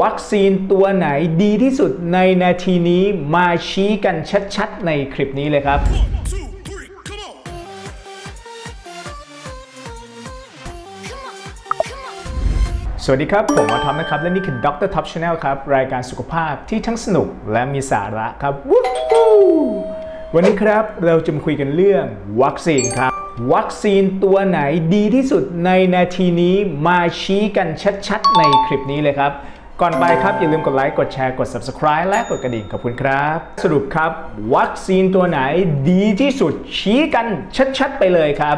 วัคซีนตัวไหนดีที่สุดในนาทีนี้มาชี้กันชัดๆ ในคลิปนี้เลยครับ สวัสดีครับ ผมหมอทอมนะครับ และนี่คือ Dr. Top Channel ครับ รายการสุขภาพที่ทั้งสนุกและมีสาระครับวู้ฮู้วันนี้ครับเราจะมาคุยกันเรื่องวัคซีนครับวัคซีนตัวไหนดีที่สุดในนาทีนี้มาชี้กันชัดๆ ในคลิปนี้เลยครับ ก่อนไปครับ อย่าลืมกดไลค์ กดแชร์ กด Subscribe และกดกระดิ่งขอบคุณครับ สรุปครับ วัคซีนตัวไหนดีที่สุดชี้กันชัดๆ ไปเลยครับ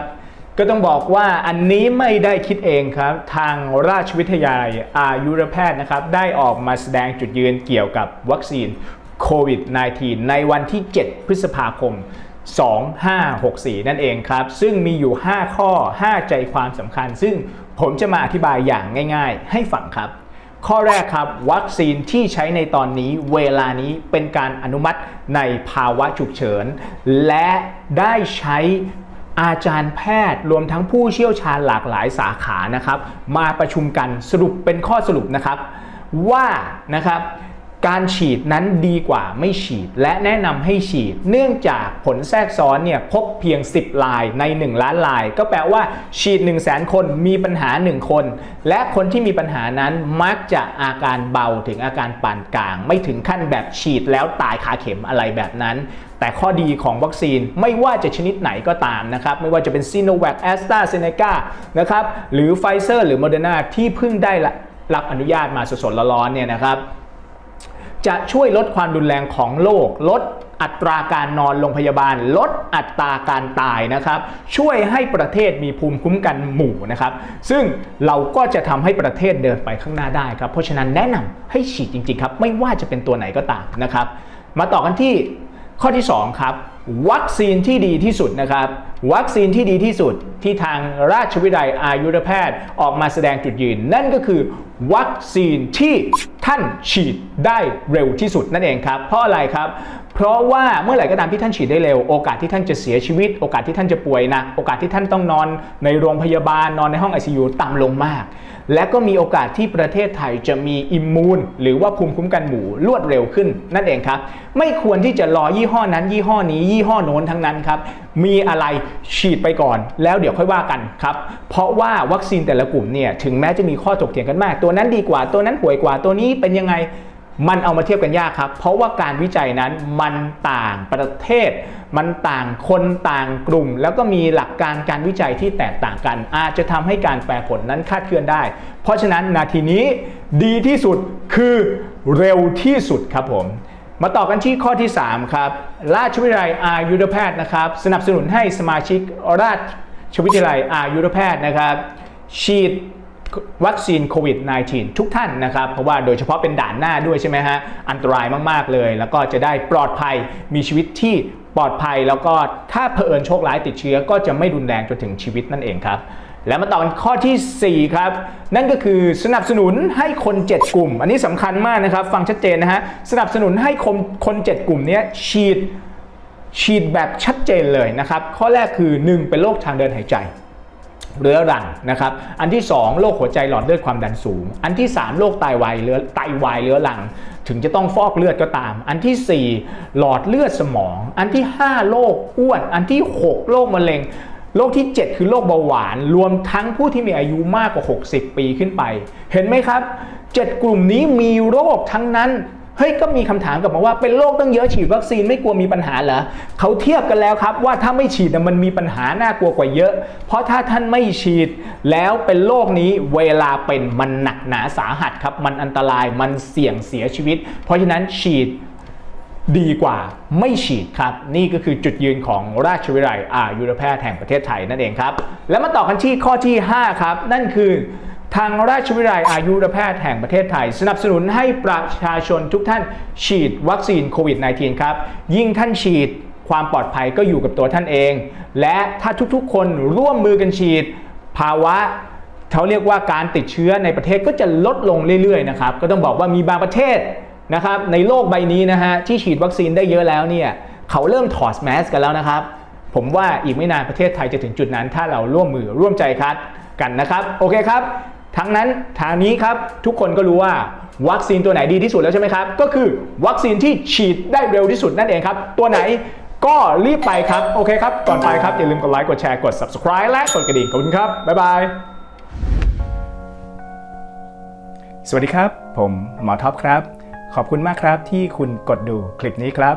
ก็ต้องบอกว่าอันนี้ไม่ได้คิดเองครับ ทางราชวิทยาลัยอายุรแพทย์นะครับ ได้ออกมาแสดงจุดยืนเกี่ยวกับวัคซีนโควิด -19 ในวันที่ 7 พฤษภาคม2564 นั่นเองครับ ซึ่งมีอยู่ 5 ข้อ 5 ใจความสำคัญ ซึ่งผมจะมาอธิบายอย่างง่าย ๆ ให้ฟังครับ ข้อแรกครับ วัคซีนที่ใช้ในตอนนี้เวลานี้เป็นการอนุมัติในภาวะฉุกเฉิน และได้ใช้อาจารย์แพทย์รวมทั้งผู้เชี่ยวชาญหลากหลายสาขานะครับ มาประชุมกันสรุปเป็นข้อสรุปนะครับ ว่านะครับ การฉีดนั้นดีกว่าไม่ฉีด และแนะนำให้ฉีด เนื่องจากผลแทรกซ้อนเนี่ยพบเพียง 10 ลายใน 1 ล้านลาย ก็แปลว่าฉีด 1 0 0 0 0แคนมีปัญหา 1 คน และคนที่มีปัญหานั้นมักจะอาการเบาถึงอาการปานกลาง ไม่ถึงขั้นแบบฉีดแล้วตายคาเข็มอะไรแบบนั้นแต่ข้อดีของวัคซีนไม่ว่าจะชนิดไหนก็ตามนะครับ ไม่ว่าจะเป็นซีโนแวคแอสตราเซเนกานะครับหรือไฟเซอร์หรือโมเดอร์นาที่เพิ่งได้รับอนุญาตมาสดๆร้อนๆเนี่ยนะครับ จะช่วยลดความรุนแรงของโรคลดอัตราการนอนโรงพยาบาล ลดอัตราการตายนะครับ ช่วยให้ประเทศมีภูมิคุ้มกันหมู่นะครับ ซึ่งเราก็จะทำให้ประเทศเดินไปข้างหน้าได้ครับ เพราะฉะนั้นแนะนำให้ฉีดจริง ๆ ครับ ไม่ว่าจะเป็นตัวไหนก็ตามนะครับ มาต่อกันที่ข้อที่ 2 ครับ วัคซีนที่ดีที่สุดนะครับ วัคซีนที่ดีที่สุดที่ทางราชวิทยาลัยอายุรแพทย์ออกมาแสดงจุดยืน นั่นก็คือ วัคซีนที่ ท่านฉีดได้เร็วที่สุดนั่นเองครับ เพราะอะไรครับเพราะว่าเมื่อไหร่ก็ตามที่ท่านฉีดได้เร็ว โอกาสที่ท่านจะเสียชีวิต โอกาสที่ท่านจะป่วยหนักโอกาสที่ท่านต้องนอนในโรงพยาบาลนอนในห้อง ICU ต่ำลงมาก และก็มีโอกาสที่ประเทศไทยจะมีอิมมูนหรือว่าภูมิคุ้มกันหมู่รวดเร็วขึ้น นั่นเองครับ ไม่ควรที่จะรอยี่ห้อนั้น ยี่ห้อนี้ ยี่ห้อโน้นทั้งนั้นครับมีอะไรฉีดไปก่อน แล้วเดี๋ยวค่อยว่ากันครับเพราะว่าวัคซีนแต่ละกลุ่มเนี่ยถึงแม้จะมีข้อถกเถียงกันมาก ตัวนั้นดีกว่าตัวนั้นห่วยกว่าตัวนี้เป็นยังไง มันเอามาเทียบกันยากครับ เพราะว่าการวิจัยนั้นมันต่างประเทศ มันต่างคนต่างกลุ่ม แล้วก็มีหลักการการวิจัยที่แตกต่างกัน อาจจะทำให้การแปลผลนั้นคาดเคลื่อนได้ เพราะฉะนั้นนาทีนี้ดีที่สุดคือเร็วที่สุดครับผม มาต่อกันที่ข้อที่ 3 ครับ ราชวิทยาลัยอายุรแพทย์นะครับ สนับสนุนให้สมาชิกราชวิทยาลัยอายุรแพทย์นะครับ ฉีด วัคซีนโควิด -19 ทุกท่านนะครับ เพราะว่าโดยเฉพาะเป็นด่านหน้าด้วยใช่ไหมฮะ อันตรายมากๆเลย แล้วก็จะได้ปลอดภัยมีชีวิตที่ปลอดภัย แล้วก็ถ้าเผอิญโชคร้ายติดเชื้อ ก็จะไม่รุนแรงจนถึงชีวิตนั่นเองครับและมาต่อกันข้อทีสี่ 4 ครับ นั่นก็คือสนับสนุนให้คน 7 กลุ่ม อันนี้สำคัญมากนะครับ ฟังชัดเจนนะฮะ สนับสนุนให้คนคน 7 กลุ่มนี้ฉีดฉีดแบบชัดเจนเลยนะครับ ข้อแรกคือ 1 เป็นโรคทางเดินหายใจ เรื้อรังนะครับ อันที่ 2โรคหัวใจหลอดเลือดความดันสูง อันที่ 3โรคไตวายเรื้อไตวายเรื้อรัง ถึงจะต้องฟอกเลือดก็ตาม อันที่ 4 หลอดเลือดสมอง อันที่ 5โรคอ้วน อันที่ 6โรคมะเร็งโรคที่ 7 คือโรคเบาหวาน รวมทั้งผู้ที่มีอายุมากกว่า 60 ปีขึ้นไป เห็นไหมครับ 7 กลุ่มนี้มีโรคทั้งนั้น เฮ้ยก็มีคำถามกลับมาว่าเป็นโรคตั้งเยอะฉีดวัคซีนไม่กลัวมีปัญหาเหรอเขาเทียบกันแล้วครับว่าถ้าไม่ฉีดมันมีปัญหาน่ากลัวกว่าเยอะ เพราะถ้าท่านไม่ฉีดแล้วเป็นโรคนี้เวลาเป็นมันหนักหนาสาหัสครับมันอันตรายมันเสี่ยงเสียชีวิต เพราะฉะนั้นฉีดดีกว่าไม่ฉีดครับ นี่ก็คือจุดยืนของราชวิทยาลัยอายุรแพทย์แห่งประเทศไทยนั่นเองครับ แล้วมาต่อกันที่ข้อที่ 5 ครับ นั่นคือ ทางราชวิทยาลัยอายุรแพทย์แห่งประเทศไทย สนับสนุนให้ประชาชนทุกท่านฉีดวัคซีนโควิด -19 ครับ ยิ่งท่านฉีดความปลอดภัยก็อยู่กับตัวท่านเอง และถ้าทุกๆ คนร่วมมือกันฉีด ภาวะเขาเรียกว่าการติดเชื้อในประเทศก็จะลดลงเรื่อยๆนะครับก็ต้องบอกว่ามีบางประเทศนะครับในโลกใบนี้นะฮะที่ฉีดวัคซีนได้เยอะแล้วเนี่ยเขาเริ่มถอดแมสกันแล้วนะครับ ผมว่าอีกไม่นานประเทศไทยจะถึงจุดนั้น ถ้าเราร่วมมือร่วมใจคัดกันนะครับ โอเคครับ ทั้งนั้นทางนี้ครับทุกคนก็รู้ว่าวัคซีนตัวไหนดีที่สุดแล้วใช่ไหมครับ ก็คือวัคซีนที่ฉีดได้เร็วที่สุดนั่นเองครับ ตัวไหนก็รีบไปครับ โอเคครับ ก่อนไปครับ อย่าลืมกดไลค์กดแชร์กด subscribe และกดกระดิ่งขอบคุณครับ บ๊ายบาย สวัสดีครับ ผมหมอท็อปครับ ขอบคุณมากครับที่คุณกดดูคลิปนี้ครับ